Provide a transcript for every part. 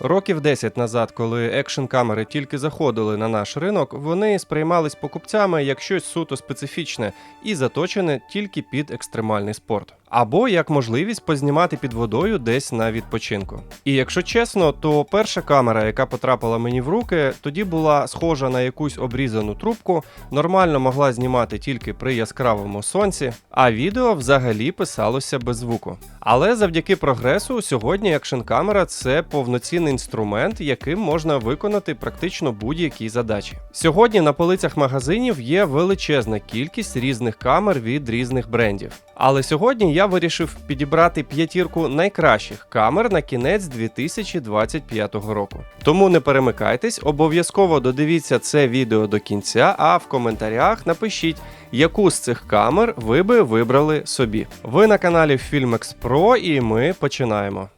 Років 10 назад, коли екшн камери тільки заходили на наш ринок, вони сприймались покупцями як щось суто специфічне і заточене тільки під екстремальний спорт. Або як можливість познімати під водою десь на відпочинку. І якщо чесно, то перша камера, яка потрапила мені в руки, тоді була схожа на якусь обрізану трубку, нормально могла знімати тільки при яскравому сонці, а відео взагалі писалося без звуку. Але завдяки прогресу, сьогодні екшн камера це повноцінний інструмент, яким можна виконати практично будь-які задачі. Сьогодні на полицях магазинів є величезна кількість різних камер від різних брендів. Але сьогодні я вирішив підібрати п'ятірку найкращих камер на кінець 2025 року. Тому не перемикайтесь, обов'язково додивіться це відео до кінця, а в коментарях напишіть, яку з цих камер ви би вибрали собі. Ви на каналі FilmX Pro і ми починаємо.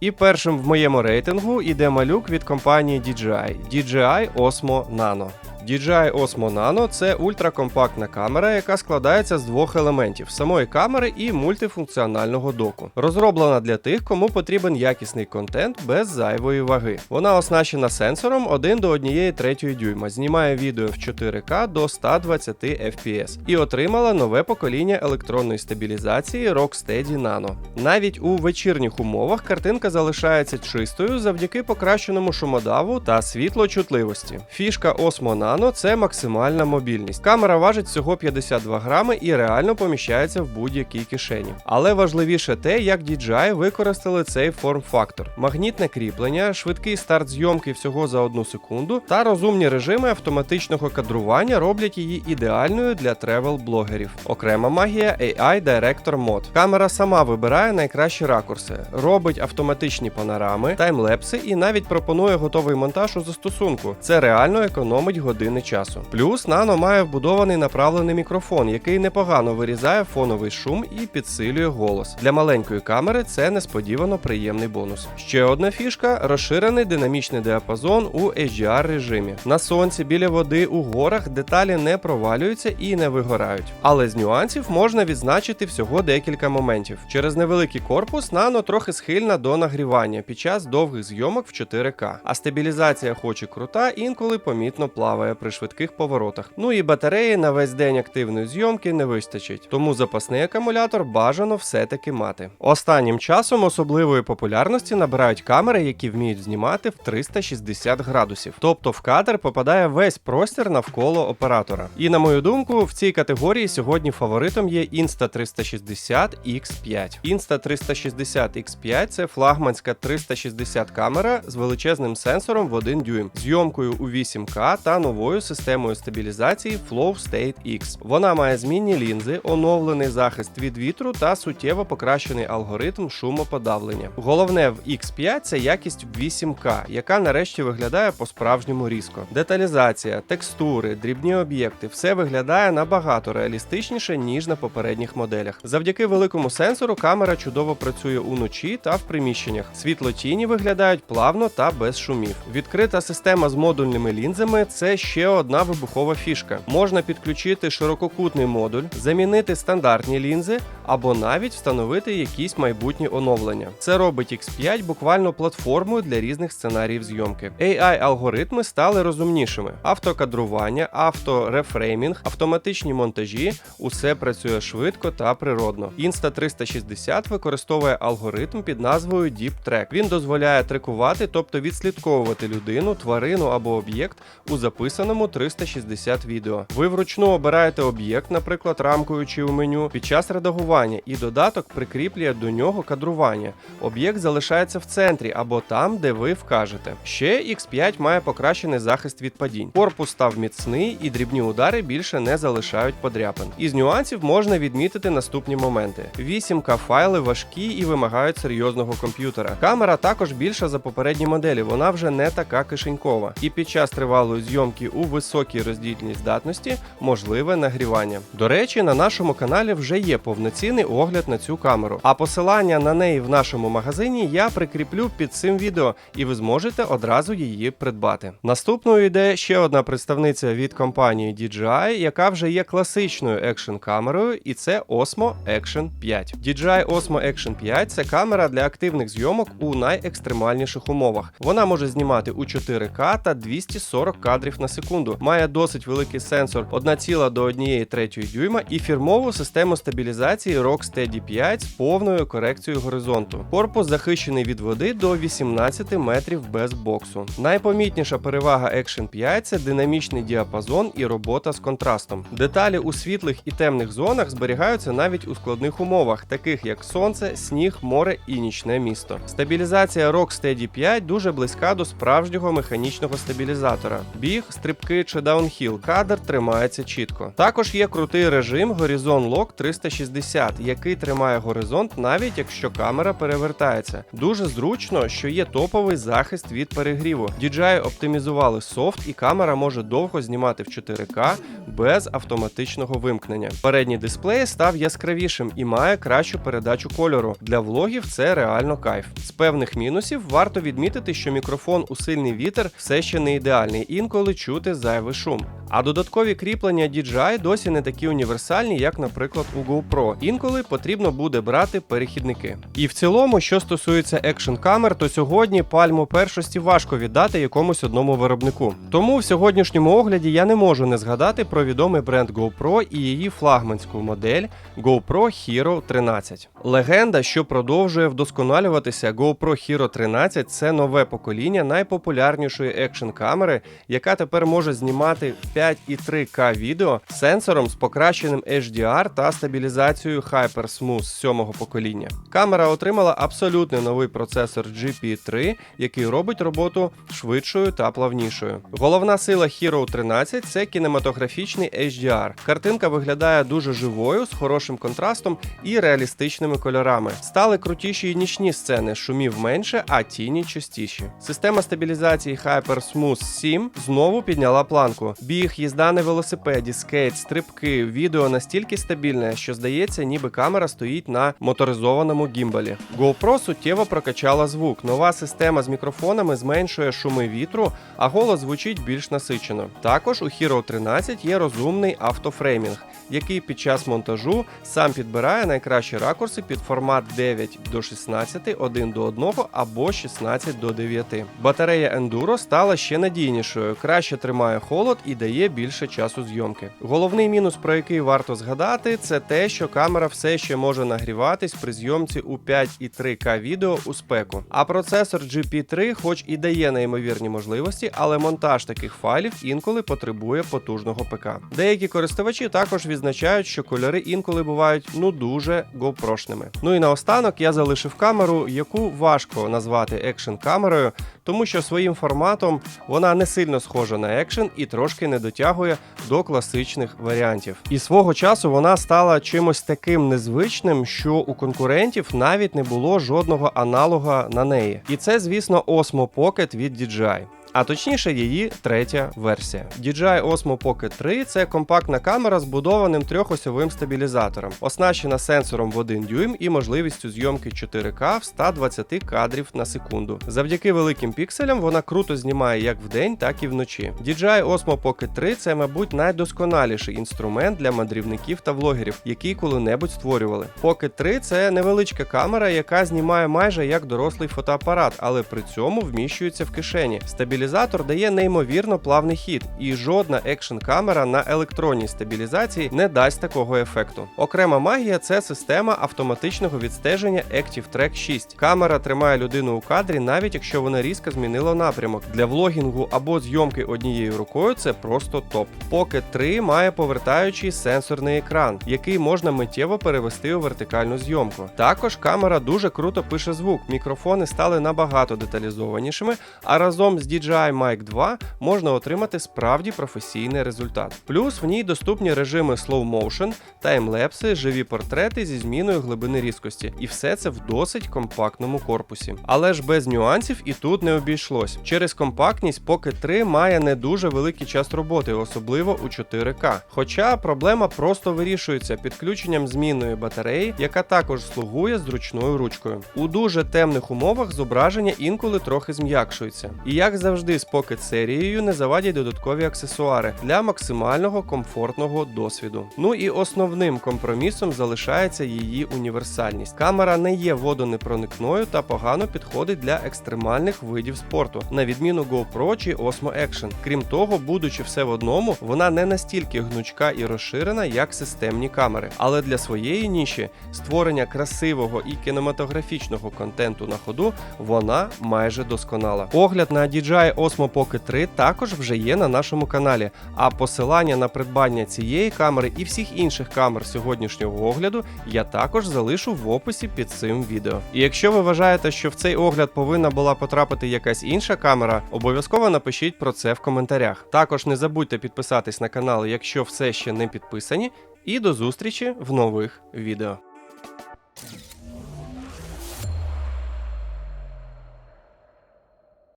І першим в моєму рейтингу іде малюк від компанії DJI DJI Osmo Nano. DJI Osmo Nano це ультракомпактна камера, яка складається з двох елементів: самої камери і мультифункціонального доку. Розроблена для тих, кому потрібен якісний контент без зайвої ваги. Вона оснащена сенсором 1 до 1,3 дюйма, знімає відео в 4К до 120 FPS і отримала нове покоління електронної стабілізації Rocksteady Nano. Навіть у вечірніх умовах картинка залишається чистою завдяки покращеному шумодаву та світлочутливості. Фішка Osmo Nano це максимальна мобільність. Камера важить всього 52 грами і реально поміщається в будь-якій кишені. Але важливіше те, як DJI використали цей форм-фактор: магнітне кріплення, швидкий старт зйомки всього за одну секунду та розумні режими автоматичного кадрування роблять її ідеальною для тревел-блогерів. Окрема магія AI Director Mode. Камера сама вибирає найкращі ракурси, робить автоматичні панорами, таймлепси і навіть пропонує готовий монтаж у застосунку. Це реально економить години часу. Плюс Nano має вбудований направлений мікрофон, який непогано вирізає фоновий шум і підсилює голос. Для маленької камери це несподівано приємний бонус. Ще одна фішка розширений динамічний діапазон у HDR режимі. На сонці біля води у горах деталі не провалюються і не вигорають. Але з нюансів можна відзначити всього декілька моментів. Через невеликий корпус Nano трохи схильна до нагрівання під час довгих зйомок в 4К, а стабілізація, хоч і крута, інколи помітно плаває при швидких поворотах. Ну і батареї на весь день активної зйомки не вистачить, тому запасний акумулятор бажано все-таки мати. Останнім часом особливої популярності набирають камери, які вміють знімати в 360 градусів, тобто в кадр попадає весь простір навколо оператора. І на мою думку, в цій категорії сьогодні фаворитом є Insta360 X5. Insta360 X5 це флагманська 360 камера з величезним сенсором в 1 дюйм, зйомкою у 8К та новою системою стабілізації Flow State X. Вона має змінні лінзи, оновлений захист від вітру та суттєво покращений алгоритм шумоподавлення. Головне в X5 це якість в 8К, яка нарешті виглядає по-справжньому різко. Деталізація, текстури, дрібні об'єкти все виглядає набагато реалістичніше, ніж на попередніх моделях. Завдяки великому сенсору камера чудово працює уночі та в приміщеннях. Світло тіні виглядають плавно та без шумів. Відкрита система з модульними лінзами це ще одна вибухова фішка. Можна підключити ширококутний модуль, замінити стандартні лінзи або навіть встановити якісь майбутні оновлення. Це робить X5 буквально платформою для різних сценаріїв зйомки. AI-алгоритми стали розумнішими: автокадрування, авторефреймінг, автоматичні монтажі усе працює швидко та природно. Insta360 використовує алгоритм під назвою Deep Track. Він дозволяє трекувати, тобто відслідковувати людину, тварину або об'єкт у записаному 360 відео. Ви вручну обираєте об'єкт, наприклад, рамкою чи у меню під час редагування, і додаток прикріплює до нього кадрування. Об'єкт залишається в центрі або там, де ви вкажете. Ще X5 має покращений захист від падінь. Корпус став міцний і дрібні удари більше не залишають подряпин. Із нюансів можна відмітити наступні моменти: 8К файли важкі і вимагають серйозного комп'ютера. Комп'ютера. Камера також більша за попередні моделі, вона вже не така кишенькова. І під час тривалої зйомки у високій роздільній здатності можливе нагрівання. До речі, на нашому каналі вже є повноцінний огляд на цю камеру. А посилання на неї в нашому магазині я прикріплю під цим відео, і ви зможете одразу її придбати. Наступною йде ще одна представниця від компанії DJI, яка вже є класичною екшн камерою, і це Osmo Action 5. DJI Osmo Action 5 це камера для активних зйомок у найекстремальніших умовах. Вона може знімати у 4К та 240 кадрів на секунду. Має досить великий сенсор 1,1 до 1,3 дюйма і фірмову систему стабілізації Rocksteady 5 з повною корекцією горизонту. Корпус захищений від води до 18 метрів без боксу. Найпомітніша перевага Action 5 це динамічний діапазон і робота з контрастом. Деталі у світлих і темних зонах зберігаються навіть у складних умовах, таких як сонце, сніг, море і нічне місто. Стабілізація Rocksteady 5 дуже близька до справжнього механічного стабілізатора. Біг, стрибки чи даунхіл кадр тримається чітко. Також є крутий режим Horizon Lock 360, який тримає горизонт навіть якщо камера перевертається. Дуже зручно, що є топовий захист від перегріву. DJI оптимізували софт, і камера може довго знімати в 4К без автоматичного вимкнення. Передній дисплей став яскравішим і має кращу передачу кольору. Для влогів це реально кайф. З певних мінусів варто відмітити, що мікрофон у сильний вітер все ще не ідеальний, інколи чути зайвий шум. А додаткові кріплення DJI досі не такі універсальні, як, наприклад, у GoPro. Інколи потрібно буде брати перехідники. І в цілому, що стосується екшн камер, то сьогодні пальму першості важко віддати якомусь одному виробнику. Тому в сьогоднішньому огляді я не можу не згадати про відомий бренд GoPro і її флагманську модель GoPro Hero 13. Легенда, що продовжує вдосконалюватися, GoPro Hero 13 це нове покоління найпопулярнішої екшн камери, яка тепер може знімати 5,3К відео сенсором з покращеним HDR та стабілізацією HyperSmooth з сьомого покоління. Камера отримала абсолютно новий процесор GP3, який робить роботу швидшою та плавнішою. Головна сила Hero 13 це кінематографічний HDR. Картинка виглядає дуже живою, з хорошим контрастом і реалістичними кольорами. Стали крутіші й нічні сцени, шумів менше, а тіні частіші. Система стабілізації HyperSmooth 7 знову підняла планку. Біг, їзда на велосипеді, скейт, стрибки, відео настільки стабільне, що здається, ніби камера стоїть на моторизованому гімбалі. GoPro суттєво прокачала звук. Нова система з мікрофонами зменшує шуми вітру, а голос звучить більш насичено. Також у Hero 13 є розумний автофреймінг, який під час монтажу сам підбирає найкращі ракурси під формат 9 до 16, 1 до 1 або 16 до 9. Батарея Enduro стала ще надійнішою, краще тримає холод і дає більше часу зйомки. Головний мінус, про який варто згадати, це те, що камера все ще може нагріватись при зйомці у 5,3К відео у спеку. А процесор GP3, хоч і дає неймовірні можливості, але монтаж таких файлів інколи потребує потужного ПК. Деякі користувачі також відзначають, що кольори інколи бувають ну дуже GoPro-шними. Ну і наостанок я залишив камеру, яку важко назвати екшн камерою, тому що своїм форматом вона не сильно схожа на екшен і трошки не дотягує до класичних варіантів. І свого часу вона стала чимось таким незвичним, що у конкурентів навіть не було жодного аналога на неї. І це, звісно, Osmo Pocket від DJI. А точніше, її третя версія. DJI Osmo Pocket 3 це компактна камера з будованим трьохосьовим стабілізатором, оснащена сенсором в 1 дюйм і можливістю зйомки 4К в 120 кадрів на секунду. Завдяки великим пікселям вона круто знімає як вдень, так і вночі. DJI Osmo Pocket 3 це, мабуть, найдосконаліший інструмент для мандрівників та влогерів, які коли-небудь створювали. Pocket 3 це невеличка камера, яка знімає майже як дорослий фотоапарат, але при цьому вміщується в кишені. Стабілізатор дає неймовірно плавний хід, і жодна екшн камера на електронній стабілізації не дасть такого ефекту. Окрема магія це система автоматичного відстеження Active Track 6. Камера тримає людину у кадрі, навіть якщо вона різко змінила напрямок. Для влогінгу або зйомки однією рукою це просто топ. Pocket 3 має повертаючий сенсорний екран, який можна миттєво перевести у вертикальну зйомку. Також камера дуже круто пише звук. Мікрофони стали набагато деталізованішими, а разом з DJI DJI Mic 2 можна отримати справді професійний результат. Плюс в ній доступні режими slow motion, таймлепси, живі портрети зі зміною глибини різкості, і все це в досить компактному корпусі. Але ж без нюансів і тут не обійшлось. Через компактність Pocket 3 має не дуже великий час роботи, особливо у 4К. Хоча проблема просто вирішується підключенням змінної батареї, яка також слугує зручною ручкою. У дуже темних умовах зображення інколи трохи зм'якшується. І як завжди з Pocket серією не завадять додаткові аксесуари для максимального комфортного досвіду. Ну і основним компромісом залишається її універсальність. Камера не є водонепроникною та погано підходить для екстремальних видів спорту, на відміну GoPro чи Osmo Action. Крім того, будучи все в одному, вона не настільки гнучка і розширена, як системні камери. Але для своєї ніші створення красивого і кінематографічного контенту на ходу вона майже досконала. Огляд на DJI Osmo Pocket 3 також вже є на нашому каналі. А посилання на придбання цієї камери і всіх інших камер сьогоднішнього огляду я також залишу в описі під цим відео. І якщо ви вважаєте, що в цей огляд повинна була потрапити якась інша камера, обов'язково напишіть про це в коментарях. Також не забудьте підписатись на канал, якщо все ще не підписані. І до зустрічі в нових відео.